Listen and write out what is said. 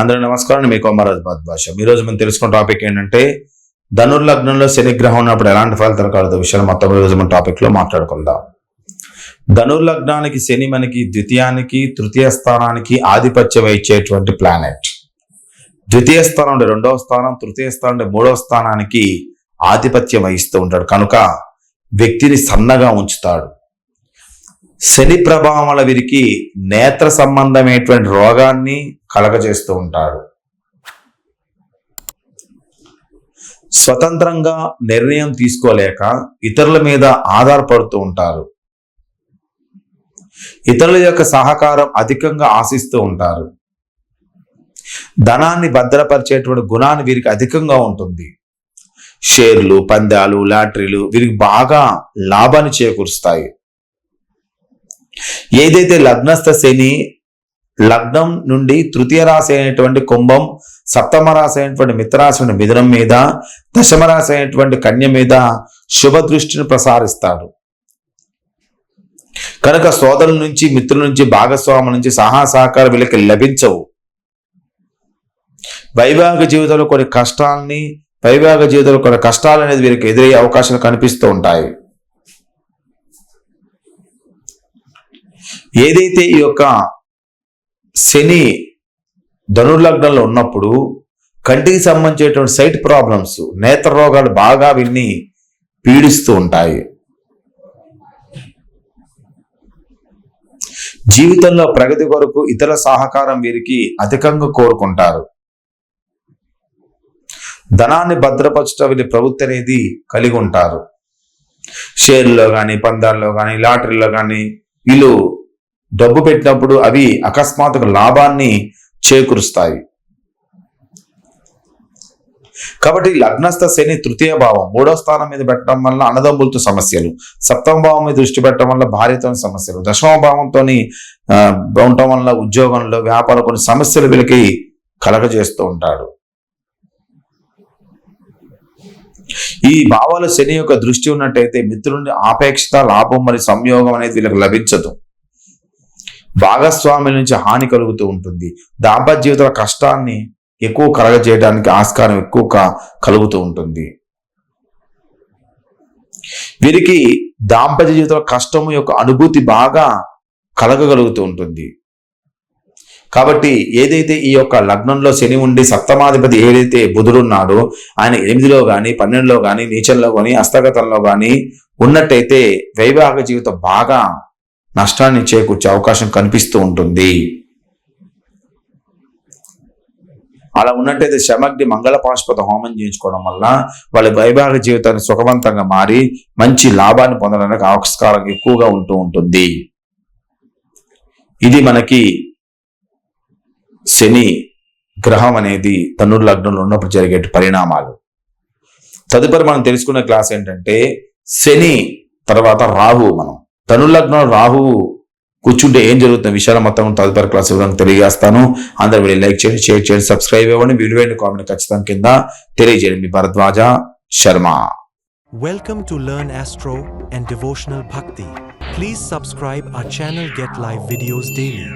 అందరూ నమస్కారం. నేను మీ కొమ్మరాజు భాష ఈ రోజు మనం తెలుసుకున్న టాపిక్ ఏంటంటే ధనుర్లగ్నంలో శనిగ్రహం ఉన్నప్పుడు ఎలాంటి ఫలితాలు కలదు విషయాలు మొత్తం ఈ రోజు మన టాపిక్లో మాట్లాడుకుందాం. ధనుర్లగ్నానికి శని మనకి ద్వితీయానికి తృతీయ స్థానానికి ఆధిపత్యం ఇచ్చేటువంటి ప్లానెట్ ద్వితీయ స్థానం అంటే రెండవ స్థానం తృతీయ స్థానం అంటే మూడవ స్థానానికి ఆధిపత్యం వహిస్తూ ఉంటాడు. కనుక వ్యక్తిని సన్నగా ఉంచుతాడు. శని ప్రభావం వల్ల వీరికి నేత్ర సంబంధమైనటువంటి రోగాన్ని కలగజేస్తూ ఉంటాడు. స్వతంత్రంగా నిర్ణయం తీసుకోలేక ఇతరుల మీద ఆధారపడుతూ ఉంటారు. ఇతరుల యొక్క సహకారం అధికంగా ఆశిస్తూ ఉంటారు. ధనాన్ని భద్రపరిచేటువంటి గుణాన్ని వీరికి అధికంగా ఉంటుంది. షేర్లు పందాలు లాటరీలు వీరికి బాగా లాభాన్ని చేకూరుస్తాయి. ఏదైతే లగ్నస్థ శని లగ్నం నుండి తృతీయ రాశి అయినటువంటి కుంభం సప్తమ రాశి అయినటువంటి మిత్రరాశి మిథునం మీద దశమ రాశి అయినటువంటి కన్య మీద శుభ దృష్టిని ప్రసారిస్తాడు కనుక సోదరుల నుంచి మిత్రుల నుంచి భాగస్వాముల నుంచి సహా సహకారం వీళ్ళకి లభించవు. వైవాహిక జీవితంలో కొన్ని కష్టాలని వైవాహిక జీవితంలో కొన్ని కష్టాలు అనేది వీరికి ఎదురయ్యే అవకాశాలు కనిపిస్తూ ఉంటాయి. ఏదైతే ఈ యొక్క శని ధనుర్లగ్నంలో ఉన్నప్పుడు కంటికి సంబంధించేటువంటి సైట్ ప్రాబ్లమ్స్ నేత్ర రోగాలు బాగా విన్ని పీడిస్తూ ఉంటాయి. జీవితంలో ప్రగతి కొరకు ఇతర సహకారం వీరికి అధికంగా కోరుకుంటారు. ధనాన్ని భద్రపరచట వీరి ప్రవృత్తి అనేది కలిగి ఉంటారు. షేర్లో కానీ పందాల్లో కానీ లాటరీలో కానీ వీళ్ళు డబ్బు పెట్టినప్పుడు అవి అకస్మాత్తుగా లాభాన్ని చేకూరుస్తాయి. కాబట్టి లగ్నస్థ శని తృతీయ భావం మూడో స్థానం మీద పెట్టడం వల్ల అన్నదమ్ములతో సమస్యలు సప్తమ భావం మీద దృష్టి పెట్టడం వల్ల భార్యతో సమస్యలు దశమ భావంతో ఉండటం వల్ల ఉద్యోగంలో వ్యాపారం కొన్ని సమస్యలు వీళ్ళకి కలగజేస్తూ ఉంటాడు. ఈ భావాలు శని యొక్క దృష్టి ఉన్నట్టయితే మిత్రుని ఆపేక్షత లాభం మరియు సంయోగం అనేది వీళ్ళకి లభించదు. భాగస్వామి నుంచి హాని కలుగుతూ ఉంటుంది. దాంపత్య జీవితాల కష్టాన్ని ఎక్కువ కలగజేయడానికి ఆస్కారం ఎక్కువ కలుగుతూ ఉంటుంది. వీరికి దాంపత్య జీవితంలో కష్టము యొక్క అనుభూతి బాగా కలగగలుగుతూ ఉంటుంది. కాబట్టి ఏదైతే ఈ యొక్క లగ్నంలో శని ఉండి సప్తమాధిపతి ఏదైతే బుధుడు ఉన్నాడో ఆయన ఎనిమిదిలో కానీ పన్నెండులో కానీ నీచంలో కానీ హస్తగతంలో కానీ ఉన్నట్టయితే వైవాహిక జీవితం బాగా నష్టాన్ని చేకూర్చే అవకాశం కనిపిస్తూ ఉంటుంది. అలా ఉన్నట్టయితే శమగ్ని మంగళపాశుపత హోమం చేయించుకోవడం వల్ల వాళ్ళ వైవాహిక జీవితాన్ని సుఖవంతంగా మారి మంచి లాభాన్ని పొందడానికి ఆస్కారం ఎక్కువగా ఉంటూ ఉంటుంది. ఇది మనకి శని గ్రహం అనేది ధనుర్ లగ్నంలో ఉన్నప్పుడు జరిగే పరిణామాలు. తదుపరి మనం తెలుసుకున్న క్లాస్ ఏంటంటే శని తర్వాత రాహు మనం. ధనుర్ లగ్నం రాహువు కూర్చుంటే ఏం జరుగుతుంది? విషయాలు మొత్తం తదుపరి క్లాస్ వివరంగా తెలియజేస్తాను. అందరూ వెళ్ళి లైక్ చేయండి షేర్ చేయండి సబ్స్క్రైబ్ ఇవ్వండి విలువైన కామెంట్ ఖచ్చితంగా కింద తెలియజేయండి. మీ Bharadwaja Sharma. Welcome to learn astro and devotional Bhakti please subscribe our channel get live videos daily